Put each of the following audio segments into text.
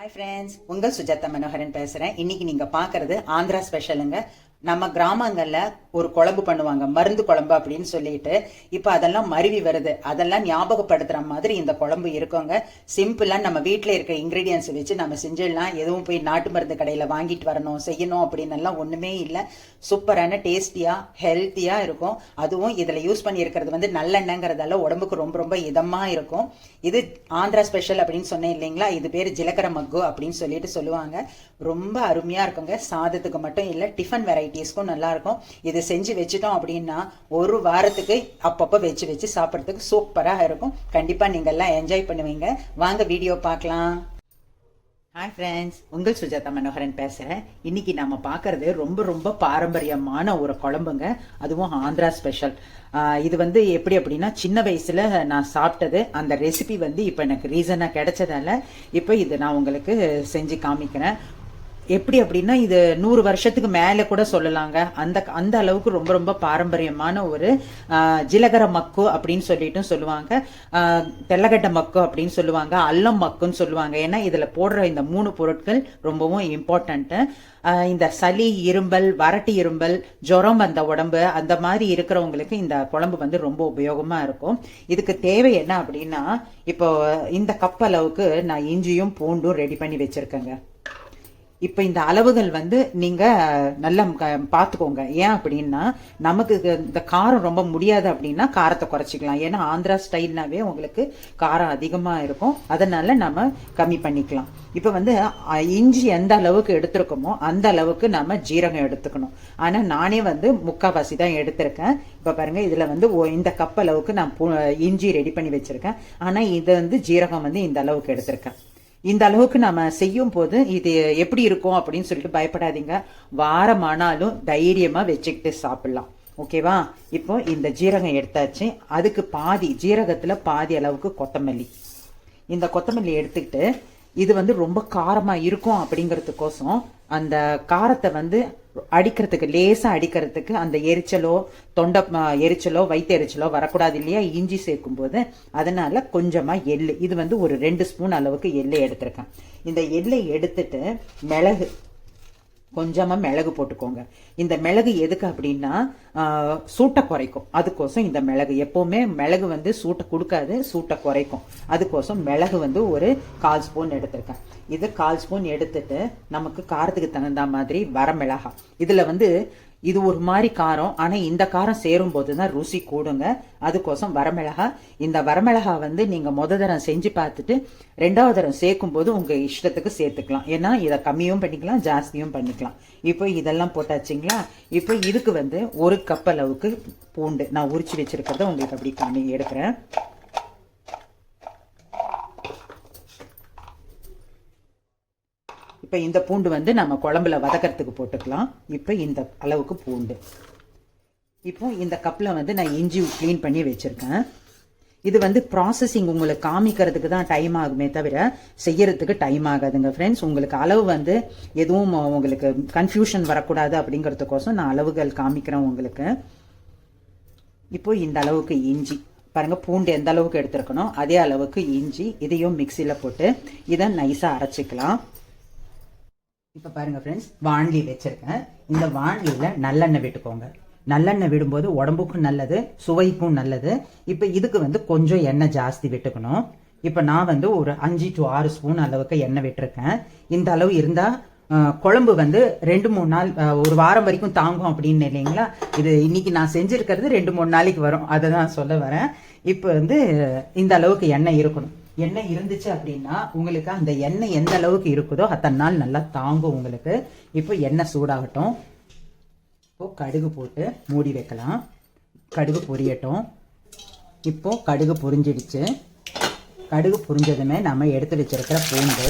Hi friends உங்கள் சுஜாதா மனோகரன் பேசுகிறேன் இன்னைக்கு நீங்கள் பார்க்குறது ஆந்திரா ஸ்பெஷலுங்க நம்ம கிராமங்களில் ஒரு குழம்பு பண்ணுவாங்க மருந்து குழம்பு அப்படின்னு சொல்லிட்டு. இப்போ அதெல்லாம் மருவி வருது. அதெல்லாம் ஞாபகப்படுத்துகிற மாதிரி இந்த குழம்பு இருக்குங்க. சிம்பிளாக நம்ம வீட்டில் இருக்க இன்க்ரீடியன்ஸ் வச்சு நம்ம செஞ்சிடலாம். எதுவும் போய் நாட்டு மருந்து கடையில் வாங்கிட்டு வரணும் செய்யணும் அப்படின்னு எல்லாம் ஒன்றுமே இல்லை. சூப்பரான டேஸ்டியாக ஹெல்த்தியாக இருக்கும். அதுவும் இதில் யூஸ் பண்ணியிருக்கிறது வந்து நல்லெண்ணங்கிறதால உடம்புக்கு ரொம்ப ரொம்ப இதமாக இருக்கும். இது ஆந்திரா ஸ்பெஷல் அப்படின்னு சொன்னேன் இல்லைங்களா? இது பேர் ஜிலக்கர மக்கு அப்படின்னு சொல்லிட்டு சொல்லுவாங்க. ரொம்ப அருமையாக இருக்குங்க. சாதத்துக்கு மட்டும் இல்லை டிஃபன் வெரைட்டி வெரைட்டிஸ்க்கும் நல்லா இருக்கும் இது செஞ்சு வச்சுட்டோம் அப்படின்னா ஒரு வாரத்துக்கு அப்பப்போ வச்சு வச்சு சாப்பிட்றதுக்கு சூப்பராக இருக்கும். கண்டிப்பாக நீங்கள் எல்லாம் என்ஜாய் பண்ணுவீங்க. வாங்க வீடியோ பார்க்கலாம். ஹாய் ஃப்ரெண்ட்ஸ் உங்கள் சுஜாதா மனோகரன் பேசுகிறேன் இன்னைக்கு நம்ம பார்க்கறது ரொம்ப ரொம்ப பாரம்பரியமான ஒரு குழம்புங்க. அதுவும் ஆந்திரா ஸ்பெஷல் இது வந்து எப்படி அப்படின்னா சின்ன வயசில் நான் சாப்பிட்டது. அந்த ரெசிபி வந்து இப்போ எனக்கு ரீசனாக கிடைச்சதால இப்போ இது நான் உங்களுக்கு செஞ்சு காமிக்கிறேன். எப்படி அப்படின்னா இது நூறு வருஷத்துக்கு மேலே கூட சொல்லலாங்க. அந்த அந்த அளவுக்கு ரொம்ப ரொம்ப பாரம்பரியமான ஒரு ஜிலகர மக்கு அப்படின்னு சொல்லிட்டும் சொல்லுவாங்க. ஆஹ், தெல்லகட்ட மக்கு அப்படின்னு சொல்லுவாங்க. அல்லம் மக்குன்னு சொல்லுவாங்க. ஏன்னா இதில் போடுற இந்த மூணு பொருட்கள் ரொம்பவும் இம்பார்ட்டண்ட்டு இந்த சளி இரும்பல் வரட்டு இரும்பல் ஜுரம் அந்த உடம்பு அந்த மாதிரி இருக்கிறவங்களுக்கு இந்த குழம்பு வந்து ரொம்ப உபயோகமாக இருக்கும். இதுக்கு தேவை என்ன அப்படின்னா இப்போ இந்த கப் அளவுக்கு நான் இஞ்சியும் பூண்டும் ரெடி பண்ணி வச்சுருக்கேங்க. இப்போ இந்த அளவுகள் வந்து நீங்கள் நல்லா பார்த்துக்கோங்க ஏன் அப்படின்னா நமக்கு இந்த காரம் ரொம்ப முடியாது அப்படின்னா காரத்தை குறைச்சிக்கலாம். ஏன்னா ஆந்திரா ஸ்டைல்னாவே உங்களுக்கு காரம் அதிகமாக இருக்கும். அதனால நம்ம கம்மி பண்ணிக்கலாம். இப்போ வந்து இஞ்சி எந்த அளவுக்கு எடுத்திருக்கோமோ அந்த அளவுக்கு நம்ம ஜீரகம் எடுத்துக்கணும். ஆனால் நானே வந்து முக்கால்வாசி தான் எடுத்திருக்கேன். இப்போ பாருங்கள் இதில் வந்து இந்த கப் அளவுக்கு நான் இஞ்சி ரெடி பண்ணி வச்சுருக்கேன். ஆனால் இதை வந்து ஜீரகம் வந்து இந்த அளவுக்கு எடுத்திருக்கேன். இந்த அளவுக்கு நம்ம செய்யும் போது இது எப்படி இருக்கும் அப்படின்னு சொல்லிட்டு பயப்படாதீங்க. வாரமானாலும் தைரியமா வச்சுக்கிட்டு சாப்பிடலாம். ஓகேவா? இப்போ இந்த ஜீரகம் எடுத்தாச்சு. அதுக்கு பாதி ஜீரகத்துல பாதி அளவுக்கு கொத்தமல்லி. இந்த கொத்தமல்லி எடுத்துக்கிட்டு இது வந்து ரொம்ப காரமா இருக்கும் அப்படிங்கிறதுக்கோசம் அந்த காரத்தை வந்து அடிக்கிறதுக்கு லேசா அடிக்கிறதுக்கு அந்த எரிச்சலோ தொண்டை எரிச்சலோ வயிற்று எரிச்சலோ வரக்கூடாது இல்லையா? இஞ்சி சேர்க்கும் போது அதனால கொஞ்சமா எள்ளு. இது வந்து ஒரு ரெண்டு ஸ்பூன் அளவுக்கு எள்ளை எடுத்திருக்கேன். இந்த எள்ளை எடுத்துட்டு மிளகு கொஞ்சமாக மிளகு போட்டுக்கோங்க. இந்த மிளகு எதுக்கு அப்படின்னா சூட்டை குறைக்கும். அதுக்கோசம் இந்த மிளகு. எப்போவுமே மிளகு வந்து சூட்டை கொடுக்காது சூட்டை குறைக்கும். அதுக்கோசம் மிளகு வந்து ஒரு கால் ஸ்பூன் எடுத்திருக்கேன். இது கால் ஸ்பூன் எடுத்துட்டு நமக்கு காரத்துக்கு தகுந்த மாதிரி வரமிளகா இதில் வந்து இது ஒரு மாதிரி காரம். ஆனால் இந்த காரம் சேரும் போது தான் ருசி கூடுங்க. அதுக்கோசம் வரமிளகா. இந்த வரமிளகா வந்து நீங்கள் முத தரம் செஞ்சு பார்த்துட்டு ரெண்டாவது தரம் சேர்க்கும் போது இஷ்டத்துக்கு சேர்த்துக்கலாம். ஏன்னா இதை கம்மியும் பண்ணிக்கலாம் ஜாஸ்தியும் பண்ணிக்கலாம். இப்போ இதெல்லாம் போட்டாச்சுங்களா? இப்போ இதுக்கு வந்து ஒரு கப் அளவுக்கு பூண்டு நான் உரிச்சு வச்சுருக்கிறத உங்களுக்கு அப்படி காமி எடுக்கிறேன். இப்போ இந்த பூண்டு வந்து நம்ம குழம்புல வதக்கறதுக்கு போட்டுக்கலாம். இப்போ இந்த அளவுக்கு பூண்டு. இப்போ இந்த கப்பில் வந்து நான் இஞ்சி க்ளீன் பண்ணி வச்சுருக்கேன். இது வந்து ப்ராசஸிங் உங்களுக்கு காமிக்கிறதுக்கு தான் டைம் ஆகுமே தவிர செய்யறதுக்கு டைம் ஆகாதுங்க ஃப்ரெண்ட்ஸ் உங்களுக்கு அளவு வந்து எதுவும் உங்களுக்கு கன்ஃபியூஷன் வரக்கூடாது அப்படிங்கிறதுக்கோசம் நான் அளவுகள் காமிக்கிறேன் உங்களுக்கு. இப்போ இந்த அளவுக்கு இஞ்சி. பாருங்க பூண்டு எந்த அளவுக்கு எடுத்துருக்கணும் அதே அளவுக்கு இஞ்சி இதையும் மிக்சியில் போட்டு இதை நைஸாக அரைச்சிக்கலாம். இப்போ பாருங்கள் ஃப்ரெண்ட்ஸ் வாண்லி வச்சுருக்கேன். இந்த வாண்லியில் நல்லெண்ணெய் விட்டுக்கோங்க. நல்லெண்ணெய் விடும்போது உடம்புக்கும் நல்லது சுவைக்கும் நல்லது. இப்போ இதுக்கு வந்து கொஞ்சம் எண்ணெய் ஜாஸ்தி விட்டுக்கணும். இப்போ நான் வந்து ஒரு அஞ்சு டு ஆறு ஸ்பூன் அளவுக்கு எண்ணெய் விட்டுருக்கேன். இந்த அளவு இருந்தால் குழம்பு வந்து ரெண்டு மூணு நாள் ஒரு வாரம் வரைக்கும் தாங்கும் அப்படின்னு இல்லைங்களா? இது இன்னைக்கு நான் செஞ்சுருக்கிறது ரெண்டு மூணு நாளைக்கு வரும். அதை தான் சொல்ல வரேன். இப்போ வந்து இந்த அளவுக்கு எண்ணெய் இருக்கணும். எண்ணெய் இருந்துச்சு அப்படின்னா உங்களுக்கு அந்த எண்ணெய் எந்த அளவுக்கு இருக்குதோ அத்தனை நாள் நல்லா தாங்கும் உங்களுக்கு. இப்போ எண்ணெய் சூடாகட்டும். இப்போ கடுகு போட்டு மூடி வைக்கலாம். கடுகு பொரியட்டும். இப்போ கடுகு பொரிஞ்சிடுச்சு. கடுகு பொரிஞ்சதுமே நம்ம எடுத்து வச்சிருக்கிற பூண்டு.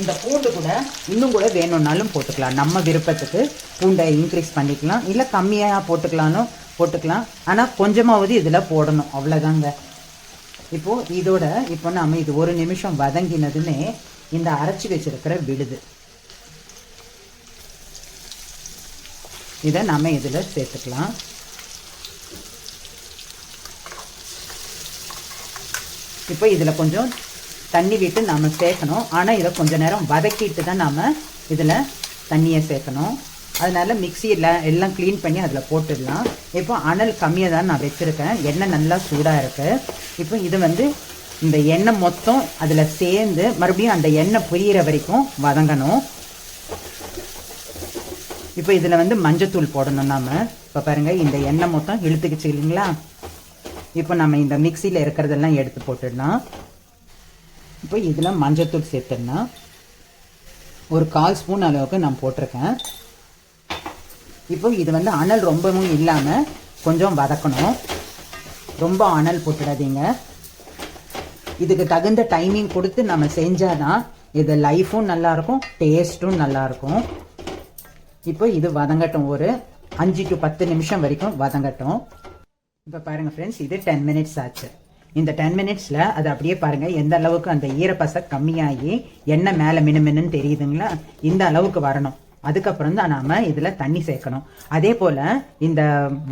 இந்த பூண்டு கூட இன்னும் கூட வேணும்னாலும் போட்டுக்கலாம். நம்ம விருப்பத்துக்கு பூண்டை இன்க்ரீஸ் பண்ணிக்கலாம். இல்லை கம்மியாக போட்டுக்கலாம்னு போட்டுக்கலாம். ஆனால் கொஞ்சமாவது இதில் போடணும். அவ்வளோதாங்க இப்போது இதோட இப்போ நம்ம இது ஒரு நிமிஷம் வதங்கினதுமே இந்த அரைச்சி வச்சிருக்கிற விடுது இதை நம்ம இதில் சேர்த்துக்கலாம். இப்போ இதில் கொஞ்சம் தண்ணி விட்டு நம்ம சேர்க்கணும். ஆனால் இதை கொஞ்சம் நேரம் வதக்கிட்டு தான் நாம் இதில் தண்ணியை சேர்க்கணும். அதனால் மிக்சி எல்லாம் க்ளீன் பண்ணி அதில் போட்டுடலாம். இப்போ அனல் கம்மியாக தான் நான் வச்சுருக்கேன். எண்ணெய் நல்லா சூடாக இருக்குது இப்போ இது வந்து இந்த எண்ணெய் மொத்தம் அதில் சேர்ந்து மறுபடியும் அந்த எண்ணெய் புரியிற வரைக்கும் வதங்கணும். இப்போ இதில் வந்து மஞ்சத்தூள் போடணும் நாம. இப்போ பாருங்கள் இந்த எண்ணெய் மொத்தம் இழுத்துக்குச்சு இல்லைங்களா? இப்போ நம்ம இந்த மிக்சியில் இருக்கிறதெல்லாம் எடுத்து போட்டுடலாம். இப்போ இதில் மஞ்சத்தூள் சேர்த்துடலாம். ஒரு கால் ஸ்பூன் அளவுக்கு நான் போட்டிருக்கேன். இப்போ இது வந்து அனல் ரொம்பவும் இல்லாமல் கொஞ்சம் வதக்கணும். ரொம்ப அனல் போட்டுடாதீங்க. இதுக்கு தகுந்த டைமிங் கொடுத்து நம்ம செஞ்சால் தான் இது லைஃபும் நல்லாயிருக்கும் டேஸ்ட்டும் நல்லாயிருக்கும் இப்போ இது வதங்கட்டும். ஒரு அஞ்சு டு பத்து நிமிஷம் வரைக்கும் வதங்கட்டும். இப்போ பாருங்கள் ஃப்ரெண்ட்ஸ் இது டென் மினிட்ஸ் ஆச்சு. இந்த டென் மினிட்ஸில் அது அப்படியே பாருங்கள் எந்த அளவுக்கு அந்த ஈரப்பசை கம்மியாகி எண்ணெய் மேலே மினுமினுன்னு தெரியுதுங்களா? இந்த அளவுக்கு வரணும். அதுக்கப்புறம் தான் நாம இதுல தண்ணி சேர்க்கணும். அதே போல இந்த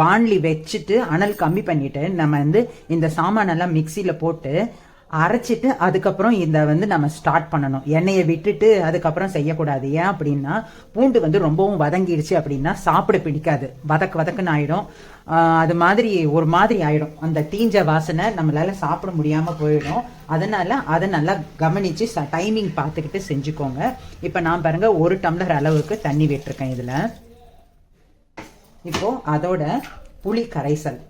வாண்லி வச்சுட்டு அனல் கம்மி பண்ணிட்டு நம்ம வந்து இந்த சாமானெல்லாம் மிக்சியில போட்டு அரைச்சிட்டு அதுக்கப்புறம் இதை வந்து நம்ம ஸ்டார்ட் பண்ணணும். எண்ணெயை விட்டுட்டு அதுக்கப்புறம் செய்யக்கூடாது. ஏன் அப்படின்னா பூண்டு வந்து ரொம்பவும் வதங்கிடுச்சு அப்படின்னா சாப்பிட பிடிக்காது. வதக்கு வதக்குன்னு ஆயிடும். அது மாதிரி ஒரு மாதிரி ஆயிடும். அந்த தீஞ்ச வாசனை நம்மளால சாப்பிட முடியாம போயிடும். அதனால அதை நல்லா கவனிச்சு டைமிங் பார்த்துக்கிட்டு செஞ்சுக்கோங்க. இப்போ நான் பாருங்க ஒரு டம்ளர் அளவுக்கு தண்ணி விட்டுருக்கேன் இதில். இப்போ அதோட புளி கரைசல்.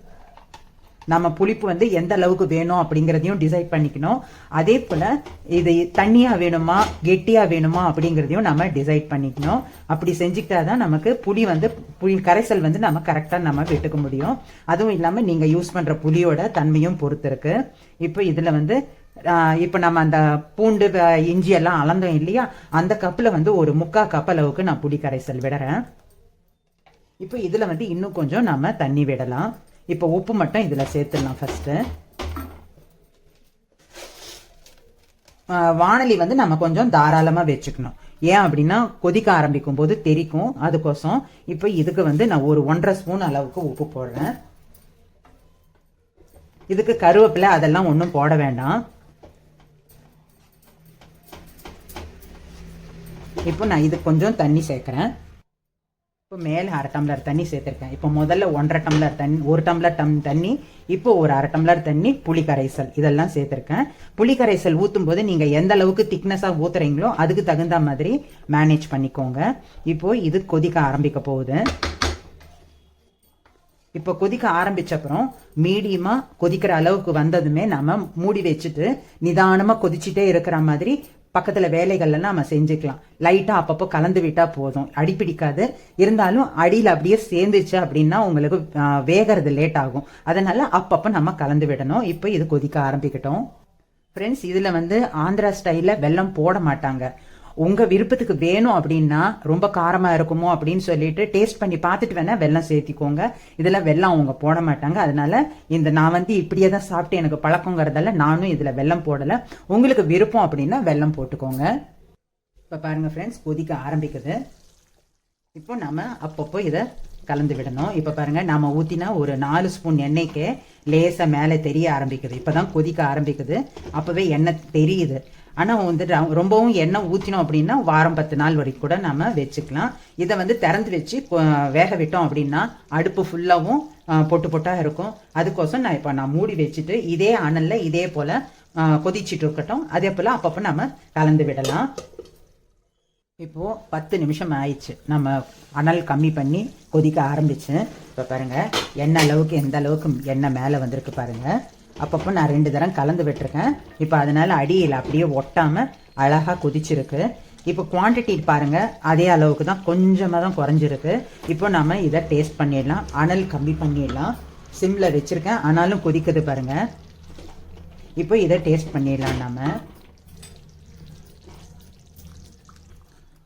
நம்ம புளிப்பு வந்து எந்த அளவுக்கு வேணும் அப்படிங்கிறதையும் டிசைட் பண்ணிக்கணும். அதே போல இது தண்ணியா வேணுமா கெட்டியா வேணுமா அப்படிங்கிறதையும் நம்ம டிசைட் பண்ணிக்கணும். அப்படி செஞ்சுக்கிட்டா தான் நமக்கு புளி வந்து புளி கரைசல் வந்து நம்ம கரெக்டாக நம்ம விட்டுக்க முடியும். அதுவும் இல்லாமல் நீங்கள் யூஸ் பண்ணுற புளியோட தன்மையும் பொறுத்து இருக்கு. இப்போ இதில் வந்து இப்போ நம்ம அந்த பூண்டு இஞ்சி எல்லாம் அளந்தோம் இல்லையா? அந்த கப்பில் வந்து ஒரு முக்கா கப் அளவுக்கு நான் புளி கரைசல் விடுறேன். இப்போ இதில் வந்து இன்னும் கொஞ்சம் நம்ம தண்ணி விடலாம். இப்போ உப்பு மட்டும் இதில் சேர்த்துடலாம் ஃபஸ்ட்டு வானலி வந்து நம்ம கொஞ்சம் தாராளமாக வச்சுக்கணும். ஏன் அப்படின்னா கொதிக்க ஆரம்பிக்கும் போது தெரிக்கும். அதுக்கோசம் இப்போ இதுக்கு வந்து நான் ஒரு ஒன்றரை ஸ்பூன் அளவுக்கு உப்பு போடுறேன். இதுக்கு கருவேப்பிலை அதெல்லாம் ஒன்றும் போட வேண்டாம். இப்போ நான் இது கொஞ்சம் தண்ணி சேர்க்குறேன். இப்போ மேலே அரை டம்ளர் தண்ணி சேர்த்துருக்கேன். இப்போ முதல்ல ஒன்றரை டம்ளர் தண்ணி ஒரு டம்ளர் டம் தண்ணி இப்போ ஒரு அரை டம்ளர் தண்ணி புளி கரைசல் இதெல்லாம் சேர்த்துருக்கேன். புளி கரைசல் ஊற்றும் போது நீங்கள் எந்த அளவுக்கு திக்னஸாக ஊற்றுறீங்களோ அதுக்கு தகுந்த மாதிரி மேனேஜ் பண்ணிக்கோங்க. இப்போ இது கொதிக்க ஆரம்பிக்க போகுது. இப்போ கொதிக்க ஆரம்பிச்ச அப்புறம் கொதிக்கிற அளவுக்கு வந்ததுமே நம்ம மூடி வச்சுட்டு நிதானமாக கொதிச்சுட்டே இருக்கிற மாதிரி பக்கத்தில் வேலைகள்லாம் நம்ம செஞ்சுக்கலாம். லைட்டாக அப்பப்போ கலந்து விட்டால் போதும். அடி பிடிக்காது. இருந்தாலும் அடியில் அப்படியே சேர்ந்துச்சு அப்படின்னா உங்களுக்கு வேகிறது லேட் ஆகும். அதனால் அப்பப்போ நம்ம கலந்து விடணும். இப்போ இது கொதிக்க ஆரம்பிக்கட்டும். ஃப்ரெண்ட்ஸ் இதில் வந்து ஆந்திரா ஸ்டைலில் வெல்லம் போட மாட்டாங்க. உங்கள் விருப்பத்துக்கு வேணும் அப்படின்னா ரொம்ப காரமாக இருக்குமோ அப்படின்னு சொல்லிட்டு டேஸ்ட் பண்ணி பார்த்துட்டு வேணால் வெள்ளம் சேர்த்திக்கோங்க. இதில் வெல்லம் அவங்க போட மாட்டாங்க. அதனால இந்த நான் வந்து இப்படியே தான் சாப்பிட்டு எனக்கு பழக்கங்கிறதால நானும் இதில் வெல்லம் போடலை. உங்களுக்கு விருப்பம் அப்படின்னா வெல்லம் போட்டுக்கோங்க. இப்போ பாருங்கள் ஃப்ரெண்ட்ஸ் கொதிக்க ஆரம்பிக்குது. இப்போ நம்ம அப்பப்போ இதை கலந்து விடணும். இப்போ பாருங்கள் நாம ஊற்றினா ஒரு நாலு ஸ்பூன் எண்ணெய்க்கு லேசாக மேலே தெரிய ஆரம்பிக்குது. இப்போ தான் கொதிக்க ஆரம்பிக்குது. அப்போவே எண்ணெய் தெரியுது. ஆனால் வந்துட்டு ரொம்பவும் எண்ணெய் ஊற்றினோம் அப்படின்னா வாரம் பத்து நாள் வரைக்கும் கூட நம்ம வச்சுக்கலாம். இதை வந்து திறந்து வச்சு வேக விட்டோம் அப்படின்னா அடுப்பு ஃபுல்லாகவும் பொட்டு பொட்டாக இருக்கும். அதுக்கோசம் நான் இப்போ நான் மூடி வச்சுட்டு இதே அனலில் இதே போல் கொதிச்சுட்டு கொதிச்சிட்டு இருக்கட்டும். அதே போல் அப்பப்போ நம்ம கலந்து விடலாம். இப்போது பத்து நிமிஷம் ஆயிடுச்சு. நம்ம அனல் கம்மி பண்ணி கொதிக்க ஆரம்பிச்சு. இப்போ பாருங்கள் எண்ணெய் அளவுக்கு எந்த அளவுக்கு எண்ணெய் மேலே வந்திருக்கு பாருங்கள் அப்பப்போ நான் ரெண்டு தரம் கலந்து விட்டுருக்கேன். இப்போ அதனால் அடியில் அப்படியே ஒட்டாமல் அழகாக கொதிச்சிருக்கு. இப்போ குவாண்டிட்டி பாருங்கள் அதே அளவுக்கு தான் கொஞ்சமாக தான் குறைஞ்சிருக்கு. இப்போ நம்ம இதை டேஸ்ட் பண்ணிடலாம் அனல் கம்மி பண்ணிடலாம். சிம்மில் வச்சிருக்கேன் ஆனாலும் கொதிக்குது பாருங்கள் இப்போ இதை டேஸ்ட் பண்ணிடலாம் நம்ம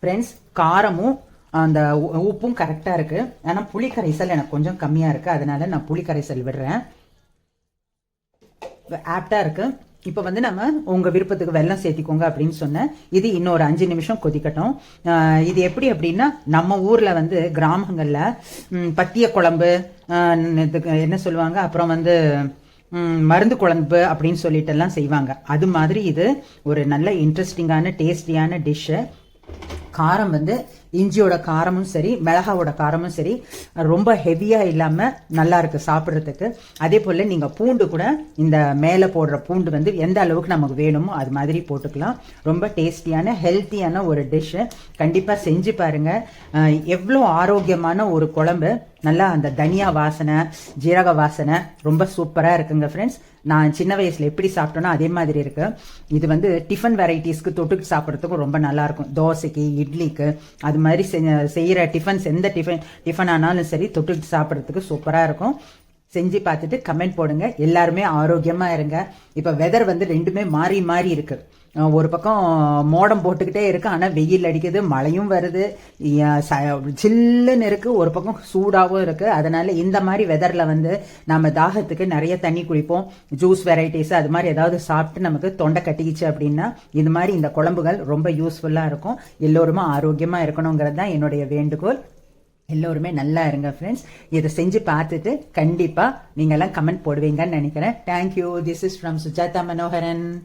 ஃப்ரெண்ட்ஸ் காரமும் அந்த உ- உப்பும் கரெக்டாக இருக்குது ஆனால் புளி கரைசல் எனக்கு கொஞ்சம் கம்மியாக இருக்குது அதனால் நான் புளி கரைசல் விடுறேன். ஆப்டாக இருக்கு. இப்போ வந்து நம்ம உங்கள் விருப்பத்துக்கு வெல்லம் சேர்த்திக்கோங்க அப்படின்னு சொன்னேன். இது இன்னொரு அஞ்சு நிமிஷம் கொதிக்கட்டும். இது எப்படி அப்படின்னா நம்ம ஊரில் வந்து கிராமங்களில் பத்திய குழம்பு இதுக்கு என்ன சொல்லுவாங்க? அப்புறம் வந்து மருந்து குழம்பு அப்படின்னு சொல்லிட்டு எல்லாம் செய்வாங்க. அது மாதிரி இது ஒரு நல்ல இன்ட்ரெஸ்டிங்கான டேஸ்டியான டிஷ்ஷு காரம் வந்து இஞ்சியோட காரமும் சரி மிளகாவோட காரமும் சரி ரொம்ப ஹெவியாக இல்லாமல் நல்லா இருக்குது சாப்பிட்றதுக்கு. அதே போல் நீங்கள் பூண்டு கூட இந்த மேலே போடுற பூண்டு வந்து எந்த அளவுக்கு நமக்கு வேணுமோ அது மாதிரி போட்டுக்கலாம். ரொம்ப டேஸ்டியான ஹெல்த்தியான ஒரு டிஷ்ஷு கண்டிப்பாக செஞ்சு பாருங்கள் எவ்வளோ ஆரோக்கியமான ஒரு குழம்பு. நல்லா அந்த தனியா வாசனை ஜீரக வாசனை ரொம்ப சூப்பராக இருக்குங்க ஃப்ரெண்ட்ஸ் நான் சின்ன வயசில் எப்படி சாப்பிட்டோன்னா அதே மாதிரி இருக்கு. இது வந்து டிஃபன் வெரைட்டிஸ்க்கு தொட்டுக்கு சாப்பிட்றதுக்கும் ரொம்ப நல்லாயிருக்கும் தோசைக்கு இட்லிக்கு அது மாதிரி செஞ்ச- செய்யற டிஃபன்ஸ் எந்த டிஃபன் டிஃபன் ஆனாலும் சரி தொட்டு சாப்பிட்றதுக்கு சூப்பராக இருக்கும். செஞ்சு பார்த்துட்டு கமெண்ட் போடுங்க. எல்லாருமே ஆரோக்கியமாக இருங்க. இப்போ வெதர் வந்து ரெண்டுமே மாறி மாறி இருக்கு. ஒரு பக்கம் மோடம் போட்டுக்கிட்டே இருக்கு. ஆனால் வெயில் அடிக்குது மழையும் வருது. ச- சில்லுன்னு இருக்கு. ஒரு பக்கம் சூடாகவும் இருக்கு. அதனால இந்த மாதிரி வெதரில் வந்து நம்ம தாகத்துக்கு நிறைய தண்ணி குடிப்போம். ஜூஸ் வெரைட்டிஸ் அது மாதிரி ஏதாவது சாப்பிட்டு நமக்கு தொண்டை கட்டிக்கிச்சு அப்படின்னா இது மாதிரி இந்த குழம்புகள் ரொம்ப யூஸ்ஃபுல்லாக இருக்கும். எல்லோருமே ஆரோக்கியமா இருக்கணுங்கிறது தான் என்னுடைய வேண்டுகோள். எல்லோருமே நல்லா இருங்க ஃப்ரெண்ட்ஸ் இதை செஞ்சு பார்த்துட்டு கண்டிப்பாக நீங்கள்லாம் கமெண்ட் போடுவீங்கன்னு நினைக்கிறேன். Thank you this is from Sujatha Manoharan